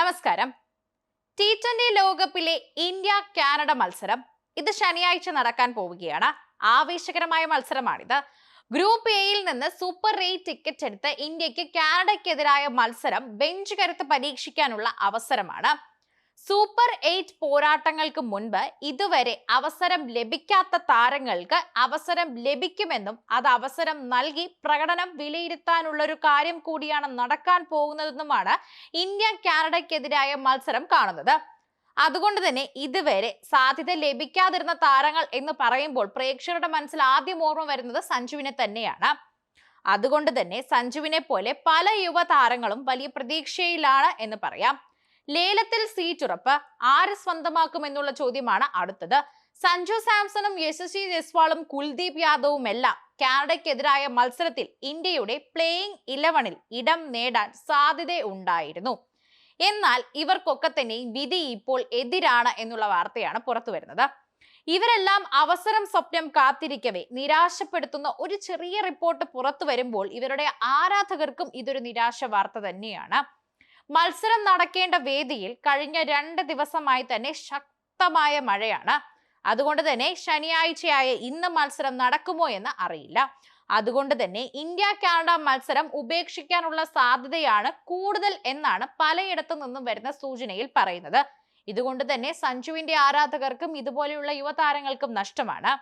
നമസ്കാരം. T twenty ലോകകപ്പിലെ India Canada മത്സരം ഇത് ശനിയാഴ്ച നടക്കാൻ പോവുകയാണ്. ആവേശകരമായ മത്സരമാണിത്. ഗ്രൂപ്പ് എയിൽ നിന്ന് സൂപ്പർ റേറ്റ് ടിക്കറ്റ് എടുത്ത് ഇന്ത്യയ്ക്ക് കാനഡയ്ക്കെതിരായ മത്സരം ബെഞ്ച് കരുത്ത് പരീക്ഷിക്കാനുള്ള അവസരമാണ്. സൂപ്പർ എയ്റ്റ് പോരാട്ടങ്ങൾക്ക് മുൻപ് ഇതുവരെ അവസരം ലഭിക്കാത്ത താരങ്ങൾക്ക് അവസരം ലഭിക്കുമെന്നും അത് അവസരം നൽകി പ്രകടനം വിലയിരുത്താനുള്ള ഒരു കാര്യം കൂടിയാണ് നടക്കാൻ പോകുന്നതെന്നുമാണ് ഇന്ത്യ കാനഡയ്ക്കെതിരായ മത്സരം കാണുന്നത്. അതുകൊണ്ട് തന്നെ ഇതുവരെ സാധ്യത ലഭിക്കാതിരുന്ന താരങ്ങൾ എന്ന് പറയുമ്പോൾ പ്രേക്ഷകരുടെ മനസ്സിൽ ആദ്യം ഓർമ്മ വരുന്നത് സഞ്ജുവിനെ തന്നെയാണ്. അതുകൊണ്ട് തന്നെ സഞ്ജുവിനെ പോലെ പല യുവതാരങ്ങളും വലിയ പ്രതീക്ഷയിലാണ് എന്ന് പറയാം. ലേലത്തിൽ സീറ്റ് ഉറപ്പ് ആര് സ്വന്തമാക്കും എന്നുള്ള ചോദ്യമാണ് അടുത്തത്. സഞ്ജു സാംസണും യശസ്വി ജയ്സ്വാളും കുൽദീപ് യാദവും എല്ലാം കാനഡയ്ക്കെതിരായ മത്സരത്തിൽ ഇന്ത്യയുടെ പ്ലേയിങ് ഇലവനിൽ ഇടം നേടാൻ സാധ്യതയുണ്ടായിരുന്നു എന്നാൽ ഇവർക്കൊക്കെ തന്നെ വിധി ഇപ്പോൾ എതിരാണ് എന്നുള്ള വാർത്തയാണ് പുറത്തു വരുന്നത്. ഇവരെല്ലാം അവസരം സ്വപ്നം കാത്തിരിക്കവേ നിരാശപ്പെടുത്തുന്ന ഒരു ചെറിയ റിപ്പോർട്ട് പുറത്തു വരുമ്പോൾ ഇവരുടെ ആരാധകർക്കും ഇതൊരു നിരാശ വാർത്ത തന്നെയാണ്. മത്സരം നടക്കേണ്ട വേദിയിൽ കഴിഞ്ഞ രണ്ട് ദിവസമായി തന്നെ ശക്തമായ മഴയാണ്. അതുകൊണ്ട് തന്നെ ശനിയാഴ്ചയായ ഇന്ന് മത്സരം നടക്കുമോ എന്ന് അറിയില്ല. അതുകൊണ്ട് തന്നെ ഇന്ത്യ കാനഡ മത്സരം ഉപേക്ഷിക്കാനുള്ള സാധ്യതയാണ് കൂടുതൽ എന്നാണ് പലയിടത്തു നിന്നും വരുന്ന സൂചനയിൽ പറയുന്നത്. ഇതുകൊണ്ട് തന്നെ സഞ്ജുവിന്റെ ആരാധകർക്കും ഇതുപോലെയുള്ള യുവതാരങ്ങൾക്കും നഷ്ടമാണ്.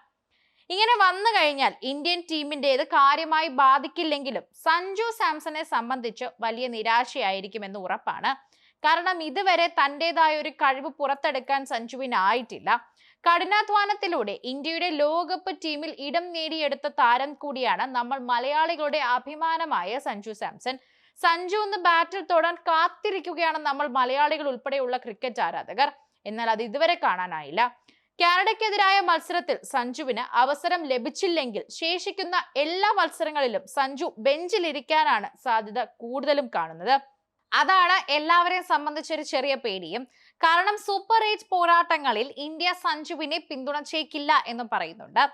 ഇങ്ങനെ വന്നു കഴിഞ്ഞാൽ ഇന്ത്യൻ ടീമിന്റേത് കാര്യമായി ബാധിക്കില്ലെങ്കിലും സഞ്ജു സാംസണെ സംബന്ധിച്ച് വലിയ നിരാശയായിരിക്കുമെന്ന് ഉറപ്പാണ്. കാരണം ഇതുവരെ തന്റെതായ ഒരു കഴിവ് പുറത്തെടുക്കാൻ സഞ്ജുവിനായിട്ടില്ല. കഠിനാധ്വാനത്തിലൂടെ ഇന്ത്യയുടെ ലോകകപ്പ് ടീമിൽ ഇടം നേടിയെടുത്ത താരം കൂടിയാണ് നമ്മൾ മലയാളികളുടെ അഭിമാനമായ സഞ്ജു സാംസൺ. സഞ്ജു ഒന്ന് ബാറ്റിൽ തൊടാൻ കാത്തിരിക്കുകയാണ് നമ്മൾ മലയാളികൾ ഉൾപ്പെടെയുള്ള ക്രിക്കറ്റ് ആരാധകർ. എന്നാൽ അത് ഇതുവരെ കാണാനായില്ല. കാനഡയ്ക്കെതിരായ മത്സരത്തിൽ സഞ്ജുവിന് അവസരം ലഭിച്ചില്ലെങ്കിൽ ശേഷിക്കുന്ന എല്ലാ മത്സരങ്ങളിലും സഞ്ജു ബെഞ്ചിലിരിക്കാനാണ് സാധ്യത കൂടുതലും കാണുന്നത്. അതാണ് എല്ലാവരെയും സംബന്ധിച്ചൊരു ചെറിയ പേടിയും. കാരണം സൂപ്പർ ഏജ് പോരാട്ടങ്ങളിൽ ഇന്ത്യ സഞ്ജുവിനെ പിന്തുണച്ചേക്കില്ല എന്ന് പറയുന്നുണ്ട്.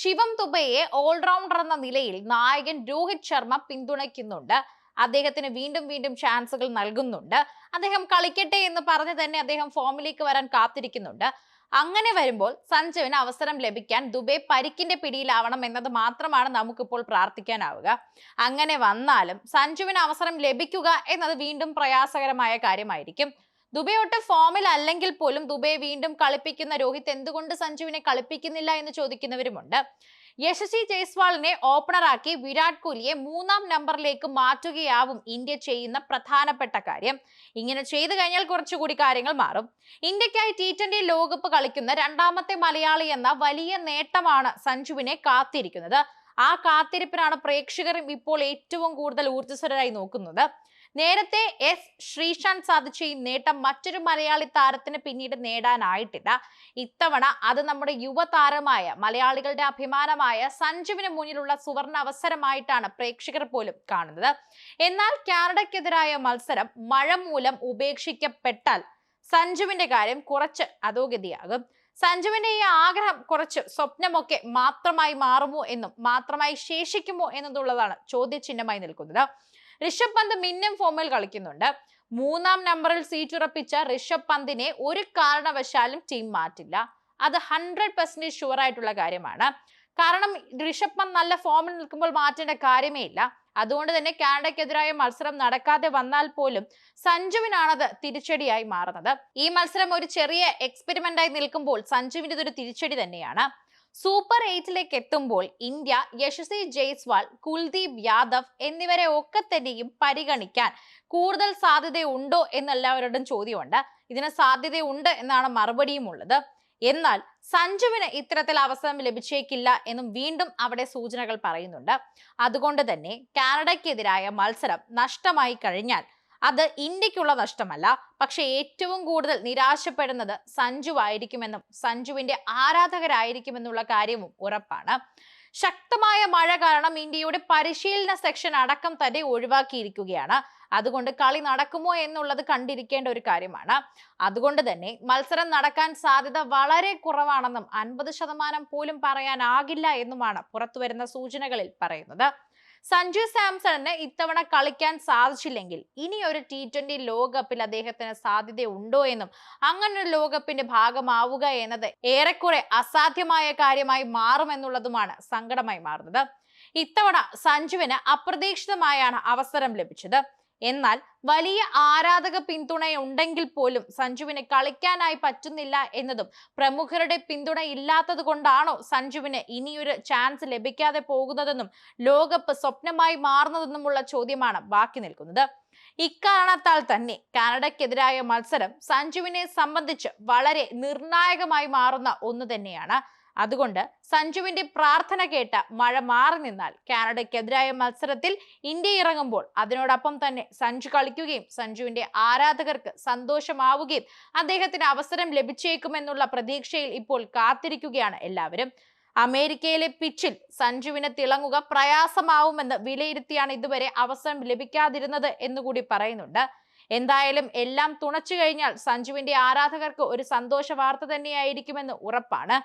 ശിവം തുബയെ ഓൾറൗണ്ടർ എന്ന നിലയിൽ നായകൻ രോഹിത് ശർമ്മ പിന്തുണയ്ക്കുന്നുണ്ട്. അദ്ദേഹത്തിന് വീണ്ടും വീണ്ടും ചാൻസുകൾ നൽകുന്നുണ്ട്. അദ്ദേഹം കളിക്കട്ടെ എന്ന് പറഞ്ഞ് തന്നെ അദ്ദേഹം ഫോമിലേക്ക് വരാൻ കാത്തിരിക്കുന്നുണ്ട്. അങ്ങനെ വരുമ്പോൾ സഞ്ജുവിന് അവസരം ലഭിക്കാൻ ദുബൈ പരിക്കിന്റെ പിടിയിലാവണം എന്നത് മാത്രമാണ് നമുക്കിപ്പോൾ പ്രാർത്ഥിക്കാനാവുക. അങ്ങനെ വന്നാലും സഞ്ജുവിന് അവസരം ലഭിക്കുക എന്നത് വീണ്ടും പ്രയാസകരമായ കാര്യമായിരിക്കും. ദുബൈ ഒട്ട് ഫോമിൽ അല്ലെങ്കിൽ പോലും ദുബൈ വീണ്ടും കളിപ്പിക്കുന്ന രോഹിത് എന്തുകൊണ്ട് സഞ്ജുവിനെ കളിപ്പിക്കുന്നില്ല എന്ന് ചോദിക്കുന്നവരുമുണ്ട്. യശസ്വി ജയ്സ്വാളിനെ ഓപ്പണറാക്കി വിരാട് കോഹ്ലിയെ മൂന്നാം നമ്പറിലേക്ക് മാറ്റുകയാവും ഇന്ത്യ ചെയ്യുന്ന പ്രധാനപ്പെട്ട കാര്യം. ഇങ്ങനെ ചെയ്തു കഴിഞ്ഞാൽ കുറച്ചുകൂടി കാര്യങ്ങൾ മാറും. ഇന്ത്യക്കായി ടി ട്വന്റി ലോകകപ്പ് കളിക്കുന്ന രണ്ടാമത്തെ മലയാളി എന്ന വലിയ നേട്ടമാണ് സഞ്ജുവിനെ കാത്തിരിക്കുന്നത്. ആ കാത്തിരിപ്പിനാണ് പ്രേക്ഷകരും ഇപ്പോൾ ഏറ്റവും കൂടുതൽ ഊർജസ്വരരായി നോക്കുന്നത്. നേരത്തെ എസ് ശ്രീശാന്ത് സാധിച്ച ഈ നേട്ടം മറ്റൊരു മലയാളി താരത്തിന് പിന്നീട് നേടാനായിട്ടില്ല. ഇത്തവണ അത് നമ്മുടെ യുവതാരമായ മലയാളികളുടെ അഭിമാനമായ സഞ്ജുവിന് മുന്നിലുള്ള സുവർണ അവസരമായിട്ടാണ് പ്രേക്ഷകർ പോലും കാണുന്നത്. എന്നാൽ കാനഡയ്ക്കെതിരായ മത്സരം മഴ മൂലം ഉപേക്ഷിക്കപ്പെട്ടാൽ സഞ്ജുവിന്റെ കാര്യം കുറച്ച് അധോഗതിയാകും. സഞ്ജുവിന്റെ ഈ ആഗ്രഹം കുറച്ച് സ്വപ്നമൊക്കെ മാത്രമായി മാറുമോ എന്നും മാത്രമായി ശേഷിക്കുമോ എന്നതുള്ളതാണ് ചോദ്യചിഹ്നമായി നിൽക്കുന്നത്. ഋഷഭ് പന്ത് മിന്നം ഫോമിൽ കളിക്കുന്നുണ്ട്. മൂന്നാം നമ്പറിൽ സീറ്റ് ഉറപ്പിച്ച ഋഷഭ് പന്തിനെ ഒരു കാരണവശാലും ടീം മാറ്റില്ല. അത് ഹൺഡ്രഡ് പെർസെന്റേജ് ഷുവർ ആയിട്ടുള്ള കാര്യമാണ്. കാരണം ഋഷഭ് പന്ത് നല്ല ഫോമിൽ നിൽക്കുമ്പോൾ മാറ്റേണ്ട കാര്യമേ ഇല്ല. അതുകൊണ്ട് തന്നെ കാനഡയ്ക്കെതിരായ മത്സരം നടക്കാതെ വന്നാൽ പോലും സഞ്ജുവിനാണത് തിരിച്ചടിയായി മാറുന്നത്. ഈ മത്സരം ഒരു ചെറിയ എക്സ്പെരിമെന്റ് ആയി നിൽക്കുമ്പോൾ സഞ്ജുവിന്റെ ഒരു തിരിച്ചടി തന്നെയാണ്. സൂപ്പർ എയ്റ്റിലേക്ക് എത്തുമ്പോൾ ഇന്ത്യ യശസ്വി ജയ്സ്വാൾ കുൽദീപ് യാദവ് എന്നിവരെ ഒക്കെ തന്നെയും പരിഗണിക്കാൻ കൂടുതൽ സാധ്യതയുണ്ടോ എന്നെല്ലാവരോടും ചോദ്യമുണ്ട്. ഇതിന് സാധ്യതയുണ്ട് എന്നാണ് മറുപടിയും ഉള്ളത് എന്നാൽ സഞ്ജുവിന് ഇത്തരത്തിൽ അവസരം ലഭിച്ചേക്കില്ല എന്നും വീണ്ടും അവിടെ സൂചനകൾ പറയുന്നുണ്ട്. അതുകൊണ്ട് തന്നെ കാനഡയ്ക്കെതിരായ മത്സരം നഷ്ടമായി കഴിഞ്ഞാൽ അത് ഇന്ത്യക്കുള്ള നഷ്ടമല്ല. പക്ഷെ ഏറ്റവും കൂടുതൽ നിരാശപ്പെടുന്നത് സഞ്ജു ആയിരിക്കുമെന്നും സഞ്ജുവിന്റെ ആരാധകരായിരിക്കുമെന്നുള്ള കാര്യവും ഉറപ്പാണ്. ശക്തമായ മഴ കാരണം ഇന്ത്യയുടെ പരിശീലന സെക്ഷൻ അടക്കം തന്നെ ഒഴിവാക്കിയിരിക്കുകയാണ്. അതുകൊണ്ട് കളി നടക്കുമോ എന്നുള്ളത് കണ്ടിരിക്കേണ്ട ഒരു കാര്യമാണ്. അതുകൊണ്ട് തന്നെ മത്സരം നടക്കാൻ സാധ്യത വളരെ കുറവാണെന്നും അൻപത് ശതമാനം പോലും പറയാനാകില്ല എന്നുമാണ് പുറത്തുവരുന്ന സൂചനകളിൽ പറയുന്നത്. സഞ്ജു സാംസണിന് ഇത്തവണ കളിക്കാൻ സാധിച്ചില്ലെങ്കിൽ ഇനി ഒരു ടി ട്വന്റി ലോകകപ്പിൽ അദ്ദേഹത്തിന് സാധ്യത ഉണ്ടോ എന്നും അങ്ങനെ ഒരു ലോകകപ്പിന്റെ ഭാഗമാവുക എന്നത് ഏറെക്കുറെ അസാധ്യമായ കാര്യമായി മാറുമെന്നുള്ളതുമാണ് സങ്കടമായി മാറുന്നത്. ഇത്തവണ സഞ്ജുവിന് അപ്രതീക്ഷിതമായാണ് അവസരം ലഭിച്ചത്. എന്നാൽ വലിയ ആരാധക പിന്തുണയുണ്ടെങ്കിൽ പോലും സഞ്ജുവിന് കളിക്കാനായി പറ്റുന്നില്ല എന്നതും പ്രമുഖരുടെ പിന്തുണ ഇല്ലാത്തത് കൊണ്ടാണോ സഞ്ജുവിന് ഇനിയൊരു ചാൻസ് ലഭിക്കാതെ പോകുന്നതെന്നും ലോകകപ്പ് സ്വപ്നമായി മാറുന്നതെന്നുമുള്ള ചോദ്യമാണ് ബാക്കി നിൽക്കുന്നത്. ഇക്കാരണത്താൽ തന്നെ കാനഡയ്ക്കെതിരായ മത്സരം സഞ്ജുവിനെ സംബന്ധിച്ച് വളരെ നിർണായകമായി മാറുന്ന ഒന്ന് തന്നെയാണ്. അതുകൊണ്ട് സഞ്ജുവിന്റെ പ്രാർത്ഥന കേട്ട മഴ മാറി നിന്നാൽ കാനഡയ്ക്കെതിരായ മത്സരത്തിൽ ഇന്ത്യ ഇറങ്ങുമ്പോൾ അതിനോടൊപ്പം തന്നെ സഞ്ജു കളിക്കുകയും സഞ്ജുവിന്റെ ആരാധകർക്ക് സന്തോഷമാവുകയും അദ്ദേഹത്തിന് അവസരം ലഭിച്ചേക്കുമെന്നുള്ള പ്രതീക്ഷയിൽ ഇപ്പോൾ കാത്തിരിക്കുകയാണ് എല്ലാവരും. അമേരിക്കയിലെ പിച്ചിൽ സഞ്ജുവിന് തിളങ്ങുക പ്രയാസമാവുമെന്ന് വിലയിരുത്തിയാണ് ഇതുവരെ അവസരം ലഭിക്കാതിരുന്നത് എന്നുകൂടി പറയുന്നുണ്ട്. എന്തായാലും എല്ലാം തുണച്ചു കഴിഞ്ഞാൽ സഞ്ജുവിന്റെ ആരാധകർക്ക് ഒരു സന്തോഷ വാർത്ത തന്നെയായിരിക്കുമെന്ന് ഉറപ്പാണ്.